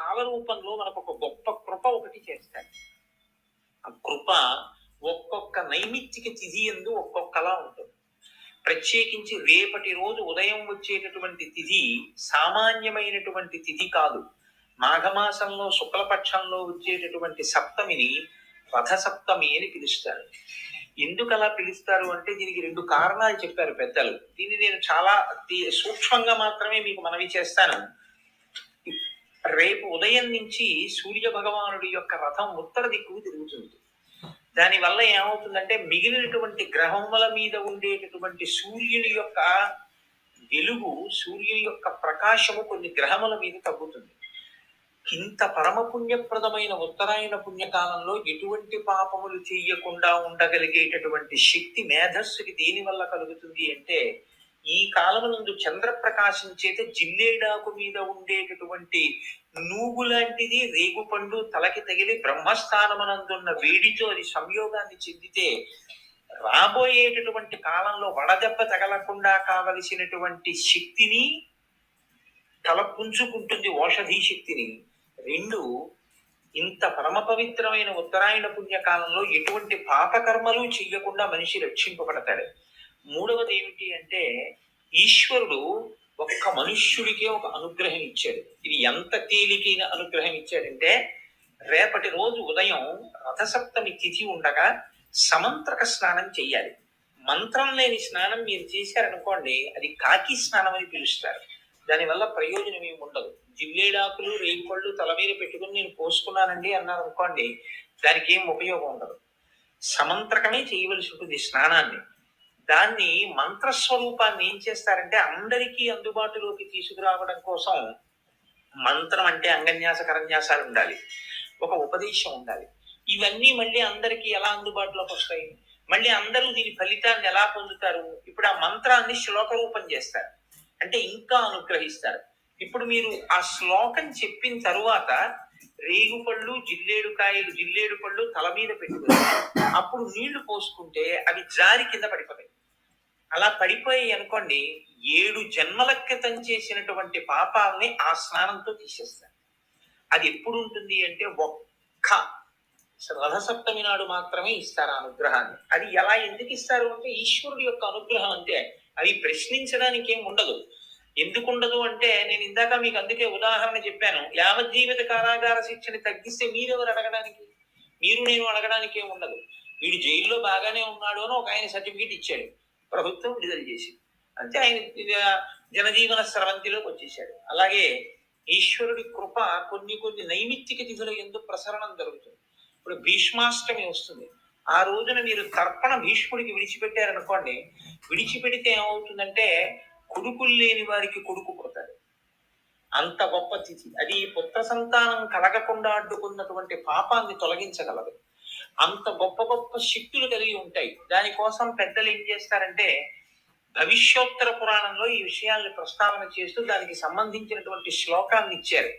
కాల రూపంలో మనకు ఒక గొప్ప కృప ఒకటి చేస్తాడు ఆ కృప ఒక్కొక్క నైమిత్తిక తిథి ఎందు ఒక్కొక్కలా ఉంటుంది. ప్రత్యేకించి రేపటి రోజు ఉదయం వచ్చేటటువంటి తిథి సామాన్యమైనటువంటి తిథి కాదు. మాఘమాసంలో శుక్లపక్షంలో వచ్చేటటువంటి సప్తమిని రథ సప్తమి అని పిలుస్తారు. ఎందుకు అలా పిలుస్తారు అంటే దీనికి రెండు కారణాలు చెప్పారు పెద్దలు. దీన్ని నేను చాలా సూక్ష్మంగా మాత్రమే మీకు మనవి చేస్తాను. రేపు ఉదయం నుంచి సూర్య భగవానుడి యొక్క రథం ఉత్తర దిక్కుకు తిరుగుతుంది. దానివల్ల ఏమవుతుందంటే మిగిలినటువంటి గ్రహముల మీద ఉండేటటువంటి సూర్యుని యొక్క వెలుగు సూర్యుని యొక్క ప్రకాశము కొన్ని గ్రహముల మీద తగ్గుతుంది. ఇంత పరమ పుణ్యప్రదమైన ఉత్తరాయణ పుణ్యకాలంలో ఎటువంటి పాపములు చేయకుండా ఉండగలిగేటటువంటి శక్తి మేధస్సుకి దేని వల్ల కలుగుతుంది అంటే ఈ కాలమునందు చంద్రప్రకాశం చేత జిల్లేడాకు మీద ఉండేటటువంటి నూగు లాంటిది రేగుపండు తలకి తగిలి బ్రహ్మస్థానమునందున్న వేడితో అది సంయోగాన్ని చెందితే రాబోయేటటువంటి కాలంలో వడదెబ్బ తగలకుండా కావలసినటువంటి శక్తిని తలపుంచుకుంటుంది ఓషధీ శక్తిని. రెండు ఇంత పరమ పవిత్రమైన ఉత్తరాయణ పుణ్యకాలంలో ఎటువంటి పాపకర్మలు చెయ్యకుండా మనిషి రక్షింపబడతాడు. మూడవది ఏమిటి అంటే ఈశ్వరుడు ఒక్క మనుష్యుడికే ఒక అనుగ్రహం ఇచ్చాడు. ఇది ఎంత తేలికైన అనుగ్రహం ఇచ్చాడంటే రేపటి రోజు ఉదయం రథసప్తమి తిథి ఉండగా సమంత్రక స్నానం చెయ్యాలి. మంత్రం లేని స్నానం మీరు చేశారనుకోండి అది కాకి స్నానం అని పిలుస్తారు. దానివల్ల ప్రయోజనం ఏమి ఉండదు. జిల్లేడాకులు రేపళ్ళు తల మీద పెట్టుకుని నేను పోసుకున్నానండి అన్నారు అనుకోండి దానికి ఏం ఉపయోగం ఉండదు. సమంత్రకమే చేయవలసి ఉంటుంది స్నానాన్ని. దాన్ని మంత్రస్వరూపాన్ని ఏం చేస్తారంటే అందరికీ అందుబాటులోకి తీసుకురావడం కోసం మంత్రం అంటే అంగన్యాస కరన్యాసాలు ఉండాలి. ఒక ఉపదేశం ఉండాలి. ఇవన్నీ మళ్ళీ అందరికీ ఎలా అందుబాటులోకి వస్తాయి? మళ్ళీ అందరూ దీని ఫలితాన్ని ఎలా పొందుతారు? ఇప్పుడు ఆ మంత్రాన్ని శ్లోక రూపం చేస్తారు. అంటే ఇంకా అనుగ్రహిస్తారు. ఇప్పుడు మీరు ఆ శ్లోకం చెప్పిన తరువాత రేగుపళ్ళు జిల్లేడు కాయలు జిల్లేడు పళ్ళు తల మీద పెట్టుకుని అప్పుడు నీళ్ళు పోసుకుంటే అవి జారి కింద పడిపోతాయి. అలా పడిపోయి అనుకోండి ఏడు జన్మల క్రితం చేసినటువంటి పాపాలని ఆ స్నానంతో తీసేస్తారు. అది ఎప్పుడు ఉంటుంది అంటే ఒక్క రథసప్తమి నాడు మాత్రమే ఇస్తారు ఆ అనుగ్రహాన్ని. అది ఎలా ఎందుకు ఇస్తారు అంటే ఈశ్వరుడు యొక్క అనుగ్రహం అంతే అది ప్రశ్నించడానికి ఏం ఉండదు. ఎందుకు ఉండదు అంటే నేను ఇందాక మీకు అందుకే ఉదాహరణ చెప్పాను. యావజ్జీవిత కారాగార శిక్షని తగ్గిస్తే మీరెవరు అడగడానికి? మీరు నేను అడగడానికి ఏం ఉండదు. వీడు జైల్లో బాగానే ఉన్నాడు అని ఒక ఆయన సర్టిఫికేట్ ఇచ్చాడు. ప్రభుత్వం విడుదల చేసి అంతే ఆయన జనజీవన స్రవంతిలోకి వచ్చేసాడు. అలాగే ఈశ్వరుడి కృప కొన్ని కొన్ని నైమిత్తిక తిథుల ఎందు ప్రసరణం జరుగుతుంది. ఇప్పుడు భీష్మాష్టమి వస్తుంది. ఆ రోజున మీరు తర్పణ భీష్ముడికి విడిచిపెట్టారనుకోండి విడిచిపెడితే ఏమవుతుందంటే కొడుకులు లేని వారికి కొడుకు పుడతాడు. అంత గొప్ప తిథి. అది పుత్ర సంతానం కలగకుండా అడ్డుకున్నటువంటి పాపాన్ని తొలగించగలదు. అంత గొప్ప గొప్ప శక్తులు కలిగి ఉంటాయి. దానికోసం పెద్దలు ఏం చేస్తారంటే భవిష్యోత్తర పురాణంలో ఈ విషయాలను ప్రస్తావన చేస్తూ దానికి సంబంధించినటువంటి శ్లోకాన్ని ఇచ్చారు.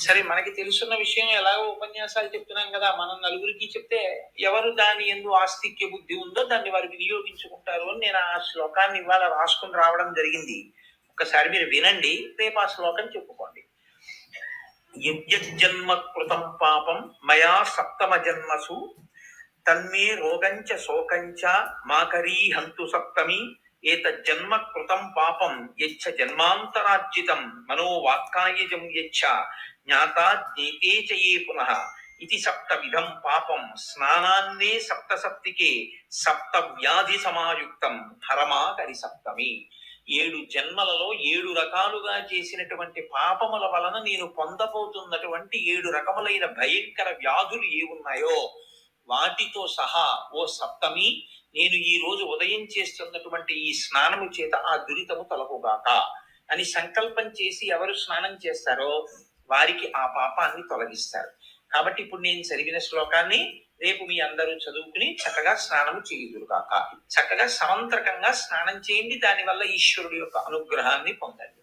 సరే మనకి తెలుసున్న విషయం ఎలాగో ఉపన్యాసాలు చెప్తున్నాం కదా మనం నలుగురికి చెప్తే ఎవరు దాని ఎందు ఆస్తిక్య బుద్ధి ఉందో దాన్ని వారు వినియోగించుకుంటారు అని నేను ఆ శ్లోకాన్ని ఇవాళ రాసుకుని రావడం జరిగింది. ఒకసారి మీరు వినండి రేపు ఆ శ్లోకం చెప్పుకోండి. యజ్జన్మ కృతం పాపం మయా సప్తమ జన్మసు తన్మే రోగంచ శోకంచ మాకరీ హంతు సప్తమి. ఏతజ్జన్మ కృతం పాపం యచ్చ జన్మాంతరార్జితం మనోవాక్కాయజం యచ్చ. జ్ఞాతా జ్ఞేతే చయే పునః. ఇది సప్త విధం పాపం. స్నానాన్నే సప్త సప్తికే సప్త వ్యాధి సమాయుక్తం హరమాకరి సప్తమి. ఏడు జన్మలలో ఏడు రకాలుగా చేసినటువంటి పాపముల వలన నేను పొందబోతున్నటువంటి ఏడు రకములైన భయంకర వ్యాధులు ఏ ఉన్నాయో వాటితో సహా ఓ సప్తమి నేను ఈ రోజు ఉదయం చేస్తున్నటువంటి ఈ స్నానము చేత ఆ దురితము తొలగుగాక అని సంకల్పం చేసి ఎవరు స్నానం చేస్తారో వారికి ఆ పాపాన్ని తొలగిస్తారు. కాబట్టి ఇప్పుడు నేను చదివిన శ్లోకాన్ని రేపు మీ అందరూ చదువుకుని చక్కగా స్నానము చేయుదురుగాక. చక్కగా సమంత్రకంగా స్నానం చేయండి దానివల్ల ఈశ్వరుడు యొక్క అనుగ్రహాన్ని పొందండి.